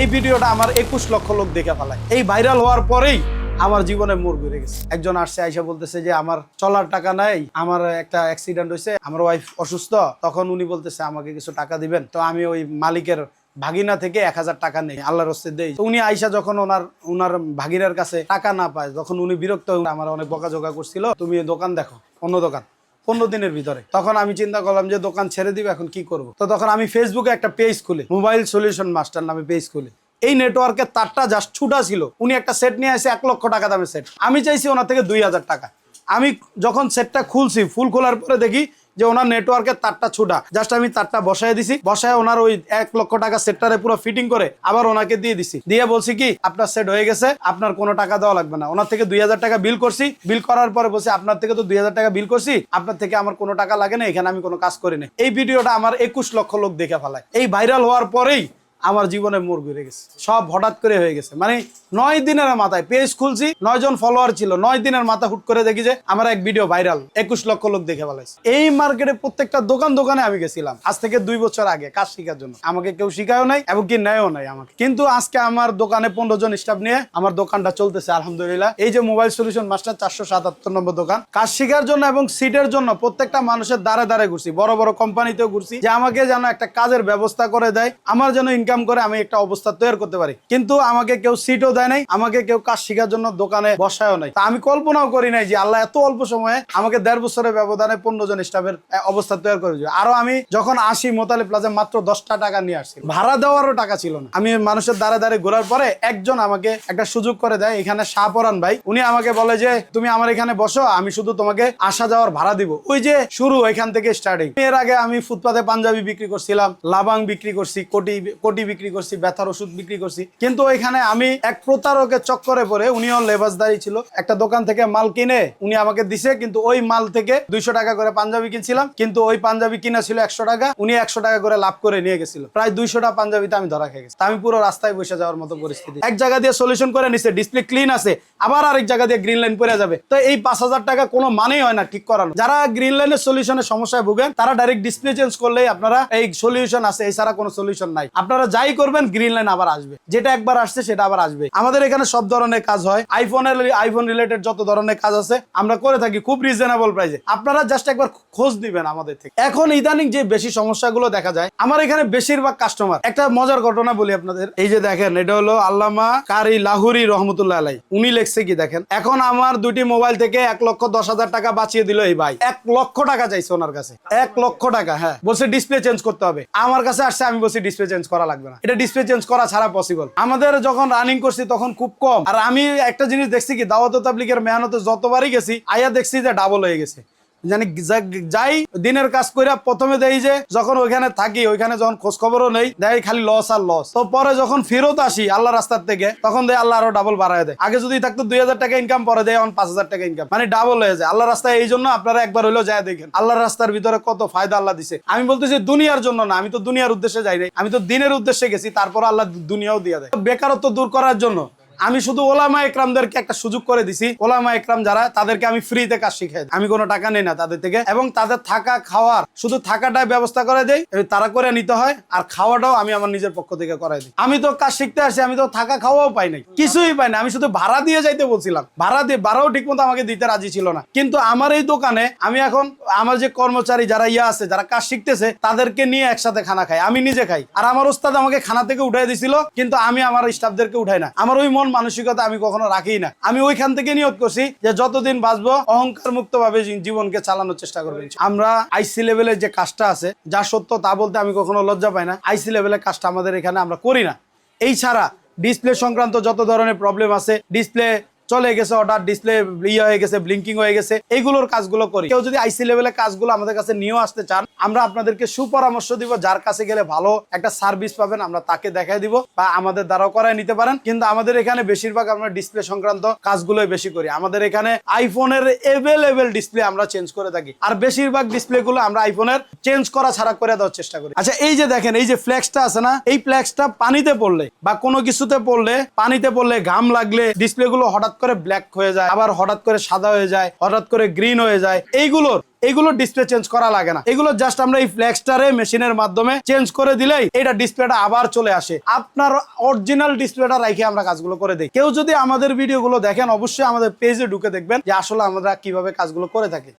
এই ভিডিওটা আমার একুশ লক্ষ লোক দেখে ফেলায়। এই ভাইরাল হওয়ার পরেই আমার জীবনে মোড় ঘুরে গেছে। একজন আসছে, আইসা বলতেছে যে, আমার চলার টাকা নাই, আমার একটা অ্যাক্সিডেন্ট হয়েছে, আমার ওয়াইফ অসুস্থ। তখন উনি বলতেছে, আমাকে কিছু টাকা দিবেন। তো আমি ওই মালিকের ভাগিনা থেকে এক হাজার টাকা নেই, আল্লাহর হস্তে দেই। উনি আইসা যখন ওনার ওনার ভাগিনার কাছে টাকা না পায় যখন উনি বিরক্ত আমার অনেক বকাঝকা করছিল। তুমি দোকান দেখো, অন্য দোকান। পনেরো দিনের ভিতরে। তখন আমি চিন্তা করলাম যে দোকান ছেড়ে দিবে, এখন কি করব? তো তখন আমি ফেসবুকে একটা পেজ খুলি মোবাইল সলিউশন মাস্টার নামে পেজ খুলি। এই নেটওয়ার্কের তারটা জাস্ট ছুটা ছিল। উনি একটা সেট নিয়ে আসে, এক লক্ষ টাকা দামের সেট আমি চাইছি ওনার থেকে দুই হাজার টাকা। আমি যখন সেটটা খুলছি, ফুল খোলার পরে দেখি যে ওনার নেটওয়ার্কের তারটা ছুটা। জাস্ট আমি তারটা বসায় দিছি, বসায় ওনার ওই এক লক্ষ টাকা সেটটারে পুরো ফিটিং করে আবার ওনাকে দিয়ে দিছি। দিয়ে বলছি কি, আপনার সেট হয়ে গেছে, আপনার কোনো টাকা দেওয়া লাগবে না। ওনার থেকে দুই হাজার টাকা বিল করছি বিল করার পরে বলছি, আপনার থেকে তো দুই হাজার টাকা বিল করছি, আপনার থেকে আমার কোনো টাকা লাগে না, এখানে আমি কোনো কাজ করি না। এই ভিডিওটা আমার একুশ লক্ষ লোক দেখে ফেলায়। এই ভাইরাল হওয়ার পরেই আমার জীবনে মোড় ঘুরে গেছে। সব হঠাৎ করে হয়ে গেছে। মানে নয় দিনের মাথায় পেজ খুলছি, নয় জন ফলোয়ার ছিল, নয় দিনের মাথা হুট করে দেখি যে আমার এক ভিডিও ভাইরাল একুশ লক্ষ লোক দেখে ফেলাইছে। এই মার্কেটে প্রত্যেকটা দোকান দোকানে আমি গেছিলাম, আজ থেকে দুই বছর আগে, কাজ শেখার জন্য। আমাকে কেউ শিখায়ও নাই এবং কি নেয়ও নাই আমাকে। কিন্তু আজকে আমার দোকানে পনেরো জন স্টাফ নিয়ে আমার দোকানটা চলতেছে, আলহামদুলিল্লাহ। এই যে মোবাইল সলিউশন মাস্টার চারশো সাতাত্তর নম্বর দোকান, কাজ শেখার জন্য এবং সিটের জন্য প্রত্যেকটা মানুষের দ্বারে দ্বারে ঘুরছি। বড় বড় কোম্পানিতেও ঘুরছি যে আমাকে যেন একটা কাজের ব্যবস্থা করে দেয়, আমার যেন ইনকাম করে আমি একটা অবস্থা তৈরি করতে পারি। কিন্তু আমাকে কেউ সিটও দেয় নাই, আমাকে কেউ কাজ শেখার জন্য দোকানে বসায়ও নাই। তা আমি কল্পনাও করি নাই যে আল্লাহ এত অল্প সময়ে আমাকে দেড় বছরের ব্যবধানে পনেরো জন স্টাফের অবস্থা তৈরি করে। আরও আমি যখন আসি মোতালে প্লাজা মাত্র দশটা টাকা নিয়ে আসছি। ভাড়া দেওয়ারও টাকা ছিল না। আমি মানুষের দ্বারে দ্বারে ঘোরার পরে একজন আমাকে একটা সুযোগ করে দেয়, এখানে শাহপরান ভাই। উনি আমাকে বলে যে, তুমি আমার এখানে বসো, আমি শুধু তোমাকে আসা যাওয়ার ভাড়া দিব। ওই যে শুরু এখান থেকে স্টার্টিং এর আগে আমি ফুটপাতে পাঞ্জাবি বিক্রি করছিলাম, লাবাং বিক্রি করছি, কোটি কোটি বিক্রি করছি, ব্যথার ওষুধ বিক্রি করছি। কিন্তু ওইখানে আমি এক প্রতারকের চক্করে পরে উনিও লেবাসদারি ছিল। একটা দোকান থেকে মাল কিনে উনি আমাকে দিছে, কিন্তু ওই মাল থেকে দুইশো টাকা করে পাঞ্জাবি কিনছিলাম। কিন্তু ওই পাঞ্জাবি কিনা ছিল একশো টাকা, উনি একশো টাকা করে লাভ করে নিয়ে গেছিল। প্রায় দুইশোটা পাঞ্জাবিতে আমি ধরা খেয়ে গেছি। আমি পুরো রাস্তায় বসে যাওয়ার মতো পরিস্থিতি। এক জায়গা দিয়ে সলিউশন করে নিছে ডিসপ্লে ক্লিন আছে, আবার আরেক জায়গা দিয়ে গ্রিন লাইন পড়ে যাবে। তো এই পাঁচ হাজার টাকা কোনো মানেই হয় না ঠিক করানো। যারা গ্রিন লাইনের সলিউশনের সমস্যায় ভুগেন, তারা ডাইরেক্ট ডিসপ্লে চেঞ্জ করলেই আপনারা এই সলিউশন আছে, এছাড়া কোনো সলিউশন নাই। আপনারা যাই করবেন গ্রিন লাইন আবার আসবে। যেটা একবার আসছে, সেটা আবার আসবে। আমাদের এখানে সব ধরনের কাজ হয়। আইফোনের আইফোন রিলেটেড যত ধরনের কাজ আছে, আমরা করে থাকি খুব রিজনেবল প্রাইসে আপনারা জাস্ট একবার খোঁজ দিবেন আমাদের থেকে। এখন ইদানিং যে বেশি সমস্যাগুলো দেখা যায়, আমার এখানে বেশিরভাগ কাস্টমার একটা মজার ঘটনা বলি আপনাদের। এই যে দেখেন, এটা হলো আল্লামা কারি লাহুরি রহমতুল্লাহ আলাই। উনি লেখছে কি দেখেন? এখন আমার দুটি মোবাইল থেকে এক লক্ষ দশ হাজার টাকা বাঁচিয়ে দিল এই ভাই। এক লক্ষ টাকা চাইছে ওনার কাছে। এক লক্ষ টাকা হ্যাঁ। বলছে ডিসপ্লে চেঞ্জ করতে হবে। আমার কাছে আসছে, আমি বলছি ডিসপ্লে চেঞ্জ করা লাগবে না। এটা ডিসপ্লে চেঞ্জ করা ছাড়া পসিবল আমাদের যখন রানিং করছি তখন খুব কম। আর আমি একটা জিনিস দেখছি কি দাওয়াত তাবলিকের মেহনতে যতবারই গেছি, আয়া দেখছি যে ডাবল হয়ে গেছে। জানি যাই দিনের কাজ করে প্রথমে দেই যে যখন ওইখানে থাকি, ওইখানে যখন খোঁজ খবরও নেই দেয় খালি লস আর লস তো পরে যখন ফেরত আসি আল্লাহ রাস্তার থেকে, তখন দেয় আল্লাহ আরও ডাবল বাড়ায় দেয়। আগে যদি থাকতো দুই হাজার টাকা ইনকাম পরে দেয় এখন পাঁচ হাজার টাকা ইনকাম মানে ডাবল হয়ে যায়। আল্লাহ রাস্তায় এই জন্য আপনারা একবার হইলেও যায় দেখেন। আল্লাহ রাস্তার ভিতরে কত ফায়দা আল্লাহ দিছে। আমি বলতেছি দুনিয়ার জন্য না, আমি তো দুনিয়ার উদ্দেশ্যে যাই নাই। আমি তো দিনের উদ্দেশ্যে গেছি তারপর আল্লাহ দুনিয়াও দিয়ে দেয়। বেকারত্ব দূর করার জন্য আমি শুধু ওলামা একরামদেরকে একটা সুযোগ করে দিছি। ওলামা একরাম যারা, তাদেরকে আমি ফ্রিতে কাজ শিখাই আমি কোনো টাকা নেই না তাদের থেকে। এবং তাদের থাকা খাওয়ার, শুধু থাকাটাই ব্যবস্থা করে দেই তারা করে নিতে হয়, আর খাওয়াটাও আমি আমার নিজের পক্ষ থেকে করাই দিই। আমি তো কাজ শিখতে আসি, আমি তো থাকা খাওয়াও পাই নাই। কিছুই পাই না আমি শুধু ভাড়া দিয়ে যাইতে বলছিলাম। ভাড়া দিয়ে, ভাড়াও ঠিক মতো আমাকে দিতে রাজি ছিল না। কিন্তু আমার এই দোকানে আমি এখন, আমার যে কর্মচারী যারা ইয়ে আছে, যারা কাজ শিখতেছে, তাদেরকে নিয়ে একসাথে খানা খাই। আমি নিজে খাই। আর আমার ওস্তাদ আমাকে খানা থেকে উঠাই দিছিল, কিন্তু আমি আমার স্টাফদেরকে উঠাই না। আমার ওই মন মানসিকতা আমি কখনো রাখি না। আমি ওইখান থেকে নিয়োগ করছি যে যতদিন বাঁচবো অহংকার মুক্ত ভাবে জীবনকে চালানোর চেষ্টা করব আমরা আইসি লেভেলের যে কাজটা আছে, যা সত্য তা বলতে আমি কখনো লজ্জা পাই না। আইসি লেভেলের কাজটা আমাদের এখানে আমরা করি না। এই ছাড়া ডিসপ্লে সংক্রান্ত যত ধরনের প্রবলেম আছে ডিসপ্লে চলে গেছে অর্ডার ডিসপ্লে ইয়ে হয়ে গেছে ব্লিঙ্কিং হয়ে গেছে এইগুলোর কাজগুলো করি। কেউ যদি আইসি লেভেলের কাজগুলো আমাদের কাছে নিয়েও আসতে চান আমরা আপনাদেরকে সুপরামর্শ দিব, যার কাছে গেলে ভালো একটা সার্ভিস পাবেন, আমরা তাকে দেখাই দিব বা আমাদের দ্বারাও করাই নিতে পারেন। কিন্তু আমাদের এখানে বেশিরভাগ আমরা ডিসপ্লে সংক্রান্ত কাজগুলোই বেশি করি। আমাদের এখানে আইফোনের এভেলেবেল ডিসপ্লে আমরা চেঞ্জ করে থাকি। আর বেশিরভাগ ডিসপ্লে গুলো আমরা আইফোনের চেঞ্জ করা ছাড়া করে দেওয়ার চেষ্টা করি। আচ্ছা এই যে দেখেন, এই যে ফ্ল্যাক্সটা আছে না, এই ফ্ল্যাক্সটা পানিতে পড়লে বা কোনো কিছুতে পড়লে, পানিতে পড়লে ঘাম লাগলে ডিসপ্লে গুলো হঠাৎ করে ব্ল্যাক হয়ে যায়, আবার হঠাৎ করে সাদা হয়ে যায়, হঠাৎ করে গ্রিন হয়ে যায়। এইগুলোর এগুলো ডিসপ্লে চেঞ্জ করা লাগে না। এগুলো জাস্ট আমরা এই ফ্ল্যাক্সটারে মেশিনের মাধ্যমে চেঞ্জ করে দিলেই এটা ডিসপ্লেটা আবার চলে আসে। আপনার অরিজিনাল ডিসপ্লেটা রেখে আমরা কাজগুলো করে দিই। কেউ যদি আমাদের ভিডিওগুলো দেখেন, অবশ্যই আমাদের পেজে ঢুকে দেখবেন যে আসলে আমরা কীভাবে কাজগুলো করে থাকি।